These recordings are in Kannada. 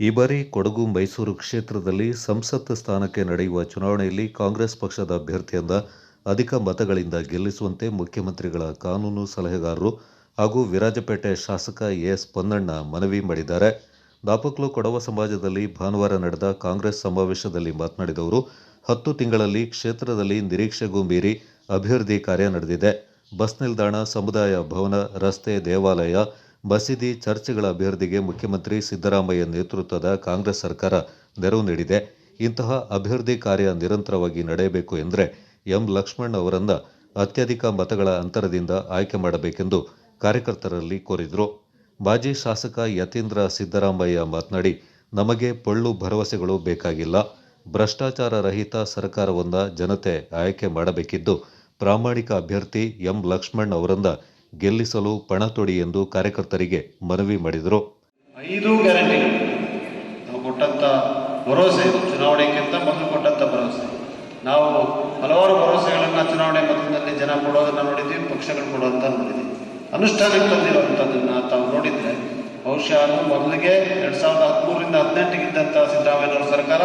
ಈ ಬಾರಿ ಕೊಡಗು ಮೈಸೂರು ಕ್ಷೇತ್ರದಲ್ಲಿ ಸಂಸತ್ ಸ್ಥಾನಕ್ಕೆ ನಡೆಯುವ ಚುನಾವಣೆಯಲ್ಲಿ ಕಾಂಗ್ರೆಸ್ ಪಕ್ಷದ ಅಭ್ಯರ್ಥಿಯಿಂದ ಅಧಿಕ ಮತಗಳಿಂದ ಗೆಲ್ಲಿಸುವಂತೆ ಮುಖ್ಯಮಂತ್ರಿಗಳ ಕಾನೂನು ಸಲಹೆಗಾರರು ಹಾಗೂ ವಿರಾಜಪೇಟೆ ಶಾಸಕ ಎಸ್ ಪೊನ್ನಣ್ಣ ಮನವಿ ಮಾಡಿದ್ದಾರೆ. ದಾಪಕ್ಲು ಕೊಡವ ಸಮಾಜದಲ್ಲಿ ಭಾನುವಾರ ನಡೆದ ಕಾಂಗ್ರೆಸ್ ಸಮಾವೇಶದಲ್ಲಿ ಮಾತನಾಡಿದ ಅವರು, ಹತ್ತು ತಿಂಗಳಲ್ಲಿ ಕ್ಷೇತ್ರದಲ್ಲಿ ನಿರೀಕ್ಷೆಗೂ ಮೀರಿ ಅಭಿವೃದ್ಧಿ ಕಾರ್ಯ ನಡೆದಿದೆ. ಬಸ್ ನಿಲ್ದಾಣ, ಸಮುದಾಯ ಭವನ, ರಸ್ತೆ, ದೇವಾಲಯ ಮಸೀದಿ ಚರ್ಚ್ಗಳ ಅಭಿವೃದ್ಧಿಗೆ ಮುಖ್ಯಮಂತ್ರಿ ಸಿದ್ದರಾಮಯ್ಯ ನೇತೃತ್ವದ ಕಾಂಗ್ರೆಸ್ ಸರ್ಕಾರ ನೆರವು ನೀಡಿದೆ. ಇಂತಹ ಅಭಿವೃದ್ಧಿ ಕಾರ್ಯ ನಿರಂತರವಾಗಿ ನಡೆಯಬೇಕು ಎಂದರೆ ಎಂ ಲಕ್ಷ್ಮಣ್ ಅವರನ್ನು ಅತ್ಯಧಿಕ ಮತಗಳ ಅಂತರದಿಂದ ಆಯ್ಕೆ ಮಾಡಬೇಕೆಂದು ಕಾರ್ಯಕರ್ತರಲ್ಲಿ ಕೋರಿದರು. ಮಾಜಿ ಶಾಸಕ ಯತೀಂದ್ರ ಸಿದ್ದರಾಮಯ್ಯ ಮಾತನಾಡಿ, ನಮಗೆ ಪೊಳ್ಳು ಭರವಸೆಗಳು ಬೇಕಾಗಿಲ್ಲ. ಭ್ರಷ್ಟಾಚಾರ ರಹಿತ ಸರ್ಕಾರವನ್ನು ಜನತೆ ಆಯ್ಕೆ ಮಾಡಬೇಕಿದ್ದು ಪ್ರಾಮಾಣಿಕ ಅಭ್ಯರ್ಥಿ ಎಂ ಲಕ್ಷ್ಮಣ್ ಅವರನ್ನ ಗೆಲ್ಲಿಸಲು ಪಣ ತೊಡಿ ಎಂದು ಕಾರ್ಯಕರ್ತರಿಗೆ ಮನವಿ ಮಾಡಿದರು. ಐದು ಗ್ಯಾರಂಟಿಗಳು ನಾವು ಭರವಸೆ ಚುನಾವಣೆಗಿಂತ ಮೊದಲು ಕೊಟ್ಟಂತ ಭರವಸೆ ನಾವು ಹಲವಾರು ಭರವಸೆಗಳನ್ನು ಚುನಾವಣೆ ಮೊದಲಿನಲ್ಲಿ ಜನ ಕೊಡೋದನ್ನ ನೋಡಿದ್ವಿ ಪಕ್ಷಗಳು ಕೊಡೋದಂತ ನೋಡಿದ್ವಿ ಅನುಷ್ಠಾನಕ್ಕೆ ತಂದಿರುವಂಥದ್ದನ್ನು ತಾವು ನೋಡಿದರೆ ಬಹುಶಃ ಮೊದಲಿಗೆ ಎರಡ್ ಸಾವಿರದ ಹದಿಮೂರರಿಂದ ಹದಿನೆಂಟಕ್ಕಿದ್ದಂಥ ಸಿದ್ದರಾಮಯ್ಯನವರ ಸರ್ಕಾರ,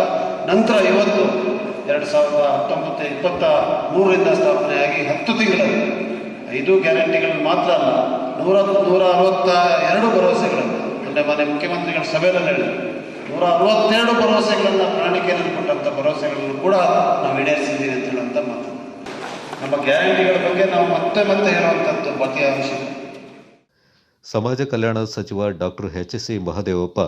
ನಂತರ ಇವತ್ತು ಎರಡ್ ಸಾವಿರದ ಹತ್ತೊಂಬತ್ತು ಇಪ್ಪತ್ತ ಮೂರರಿಂದ ಸ್ಥಾಪನೆಯಾಗಿ ಐದು ಗ್ಯಾರಂಟಿಗಳು ಮಾತ್ರ ಅಲ್ಲ ನೂರ ನೂರ ಅರವತ್ತ ಎರಡು ಭರವಸೆಗಳನ್ನು ಅಂದರೆ ಮನೆ ಮುಖ್ಯಮಂತ್ರಿಗಳ ಸಭೆಯಲ್ಲಿ ಹೇಳಿದರು ನೂರ ಅರವತ್ತೆರಡು ಭರವಸೆಗಳನ್ನು ಪ್ರಣಾಳಿಕೆಯಲ್ಲಿ ಕೊಟ್ಟಂಥ ಭರವಸೆಗಳನ್ನು ಕೂಡ ನಾವು ಈಡೇರಿಸಿದ್ದೀವಿ ಅಂತ ಹೇಳುವಂಥ ಮಾತು. ನಮ್ಮ ಗ್ಯಾರಂಟಿಗಳ ಬಗ್ಗೆ ನಾವು ಮತ್ತೆ ಮತ್ತೆ ಹೇಳುವಂಥದ್ದು ಅತಿ ಅವಶ್ಯಕ ಸಮಾಜ ಕಲ್ಯಾಣ ಸಚಿವ ಡಾಕ್ಟರ್ ಎಚ್ ಸಿ ಮಹದೇವಪ್ಪ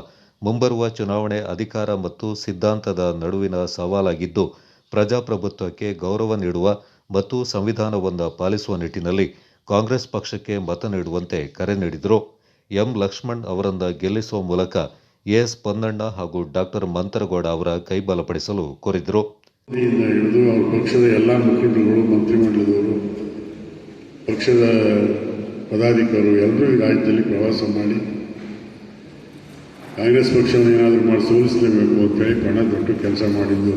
ಮುಂಬರುವ ಚುನಾವಣೆ ಅಧಿಕಾರ ಮತ್ತು ಸಿದ್ಧಾಂತದ ನಡುವಿನ ಸವಾಲಾಗಿದ್ದು, ಪ್ರಜಾಪ್ರಭುತ್ವಕ್ಕೆ ಗೌರವ ನೀಡುವ ಮತ್ತು ಸಂವಿಧಾನವನ್ನು ಪಾಲಿಸುವ ನಿಟ್ಟಿನಲ್ಲಿ ಕಾಂಗ್ರೆಸ್ ಪಕ್ಷಕ್ಕೆ ಮತ ನೀಡುವಂತೆ ಕರೆ ನೀಡಿದರು. ಎಂ ಲಕ್ಷ್ಮಣ್ ಅವರನ್ನ ಗೆಲ್ಲಿಸುವ ಮೂಲಕ ಎಸ್ ಪೊನ್ನಣ್ಣ ಹಾಗೂ ಡಾಕ್ಟರ್ ಮಂತರಗೌಡ ಅವರ ಕೈಬಲಪಡಿಸಲು ಕೋರಿದರು. ಪಕ್ಷದ ಎಲ್ಲ ಮುಖಂಡರುಗಳು, ಮಂತ್ರಿಮಂಡಲದವರು, ಪಕ್ಷದ ಪದಾಧಿಕಾರಿಗಳು ಎಲ್ಲರೂ ಈ ರಾಜ್ಯದಲ್ಲಿ ಪ್ರವಾಸ ಮಾಡಿ ಕಾಂಗ್ರೆಸ್ ಪಕ್ಷವನ್ನು ಏನಾದರೂ ಮಾಡಿ ಸೋಲಿಸಲೇಬೇಕು ಅಂತೇಳಿ ಪಣ ದೊಡ್ಡ ಕೆಲಸ ಮಾಡಿದ್ದು.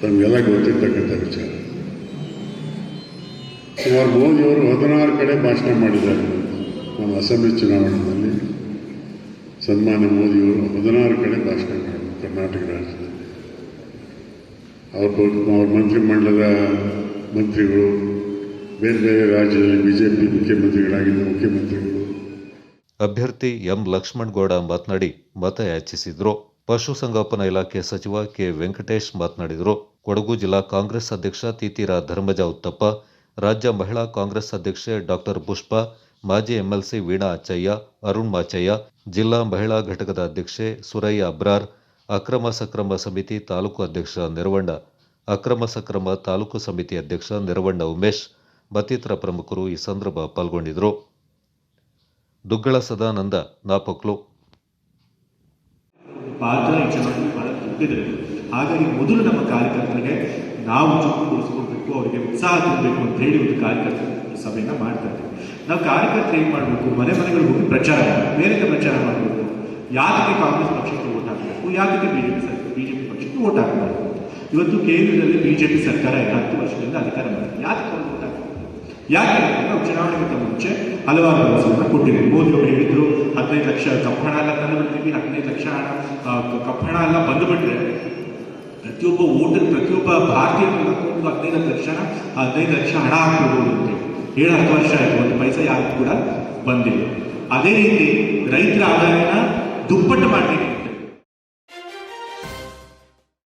ತಮಗೆಲ್ಲ ಗೊತ್ತಿರ್ತಕ್ಕಂಥ ವಿಚಾರ. ಸುಮಾರು ಮೋದಿಯವರು ಹದಿನಾರು ಕಡೆ ಭಾಷಣ ಮಾಡಿದ್ದಾರೆ. ನಮ್ಮ ಅಸೆಂಬ್ಲಿ ಚುನಾವಣೆಯಲ್ಲಿ ಸನ್ಮಾನ್ಯ ಮೋದಿಯವರು ಹದಿನಾರು ಕಡೆ ಭಾಷಣ ಮಾಡಿದರು ಕರ್ನಾಟಕ ರಾಜ್ಯದಲ್ಲಿ. ಅವ್ರ ಅವ್ರ ಮಂತ್ರಿಮಂಡಲದ ಮಂತ್ರಿಗಳು, ಬೇರೆ ಬೇರೆ ರಾಜ್ಯದಲ್ಲಿ ಬಿಜೆಪಿ ಮುಖ್ಯಮಂತ್ರಿಗಳಾಗಿದ್ದ ಮುಖ್ಯಮಂತ್ರಿಗಳು. ಅಭ್ಯರ್ಥಿ ಎಂ ಲಕ್ಷ್ಮಣಗೌಡ ಮಾತನಾಡಿ ಮತ ಯಾಚಿಸಿದ್ರು. ಪಶುಸಂಗೋಪನಾ ಇಲಾಖೆ ಸಚಿವ ಕೆ. ವೆಂಕಟೇಶ್ ಮಾತನಾಡಿದರು. ಕೊಡಗು ಜಿಲ್ಲಾ ಕಾಂಗ್ರೆಸ್ ಅಧ್ಯಕ್ಷ ತೀತೀರ ಧರ್ಮಜ ಉತ್ತಪ್ಪ, ರಾಜ್ಯ ಮಹಿಳಾ ಕಾಂಗ್ರೆಸ್ ಅಧ್ಯಕ್ಷೆ ಡಾಕ್ಟರ್ ಪುಷ್ಪ, ಮಾಜಿ ಎಂಎಲ್ಸಿ ವೀಣಾ ಅಚ್ಚಯ್ಯ, ಅರುಣ್ ಮಾಚಯ್ಯ, ಜಿಲ್ಲಾ ಮಹಿಳಾ ಘಟಕದ ಅಧ್ಯಕ್ಷೆ ಸುರಯ್ಯ ಅಬ್ರಾರ್, ಅಕ್ರಮ ಸಕ್ರಮ ಸಮಿತಿ ತಾಲೂಕು ಅಧ್ಯಕ್ಷ ನೆರವಣ್ಣ, ಅಕ್ರಮ ಸಕ್ರಮ ತಾಲೂಕು ಸಮಿತಿ ಅಧ್ಯಕ್ಷ ನೆರವಣ್ಣ ಉಮೇಶ್ ಮತ್ತಿತರ ಪ್ರಮುಖರು ಈ ಸಂದರ್ಭ ಪಾಲ್ಗೊಂಡಿದ್ದರು. ದುಗ್ಗಳ ಸದಾನಂದ ನಾಪಕ್ಲು ಪಾತ್ರ ಈ ಚೆನ್ನಾಗಿ ಬಹಳ ದೊಡ್ಡದಿದೆ ಹಾಗಾಗಿ ಮೊದಲು ನಮ್ಮ ಕಾರ್ಯಕರ್ತರಿಗೆ ನಾವು ಚುರುಕುಗೊಳಿಸ್ಕೊಳ್ಬೇಕು ಅವರಿಗೆ ಉತ್ಸಾಹ ತುಂಬಬೇಕು ಅಂತ ಹೇಳಿ ಒಂದು ಕಾರ್ಯಕರ್ತರ ಸಭೆಯನ್ನು ಮಾಡ್ತಾ ಇದ್ದೀವಿ ನಾವು ಕಾರ್ಯಕರ್ತರು ಏನು ಮಾಡಬೇಕು? ಮನೆ ಮನೆಗಳಿಗೆ ಹೋಗಿ ಪ್ರಚಾರ ಬೇರೆ ಪ್ರಚಾರ ಮಾಡಬೇಕು. ಯಾತಕ್ಕೆ ಕಾಂಗ್ರೆಸ್ ಪಕ್ಷಕ್ಕೆ ಓಟ್ ಹಾಕಬೇಕು? ಯಾತಕ್ಕೆ ಬಿಜೆಪಿ ಸರ್ಕಾರ ಪಿ ಪಕ್ಷಕ್ಕೆ ಓಟ್ ಹಾಕಬೇಕು? ಇವತ್ತು ಕೇಂದ್ರದಲ್ಲಿ ಬಿಜೆಪಿ ಸರ್ಕಾರ ಹತ್ತು ವರ್ಷದಿಂದ ಅಧಿಕಾರ ಮಾಡಿದೆ ಯಾಕೆ ಓಟ್ ಹಾಕಬೇಕು? ಯಾಕೆ? ನಾವು ಚುನಾವಣೆಗಿಂತ ಮುಂಚೆ ಹಲವಾರು ಭರವಸೆಗಳನ್ನ ಕೊಟ್ಟಿದ್ದೀವಿ. ಮೋದಿ ಅವರು ಹೇಳಿದ್ರು, ಹದಿನೈದು ಲಕ್ಷ ಕಪ್ಪು ಹಣ ಎಲ್ಲ ತಂದು ಹದಿನೈದು ಲಕ್ಷ ಹಣ ಕಪ್ಪ ಹಣ ಎಲ್ಲ ಬಂದುಬಿಟ್ರೆ ಪ್ರತಿಯೊಬ್ಬ ವೋಟರ್, ಪ್ರತಿಯೊಬ್ಬ ಭಾರತೀಯರು ಒಂದು ಹದಿನೈದು ಲಕ್ಷ ಹದಿನೈದು ಲಕ್ಷ ಹಣ ಹಾಕ್ಬೋದು ಅಂತ ಏಳು ಹತ್ತು ವರ್ಷ ಆಯಿತು. ಒಂದು ಪೈಸೆ ಯಾರು ಕೂಡ ಬಂದಿಲ್ಲ. ಅದೇ ರೀತಿ ರೈತರ ಆದಾಯನ ದುಪ್ಪಟ್ಟು ಮಾಡಲಿಕ್ಕೆ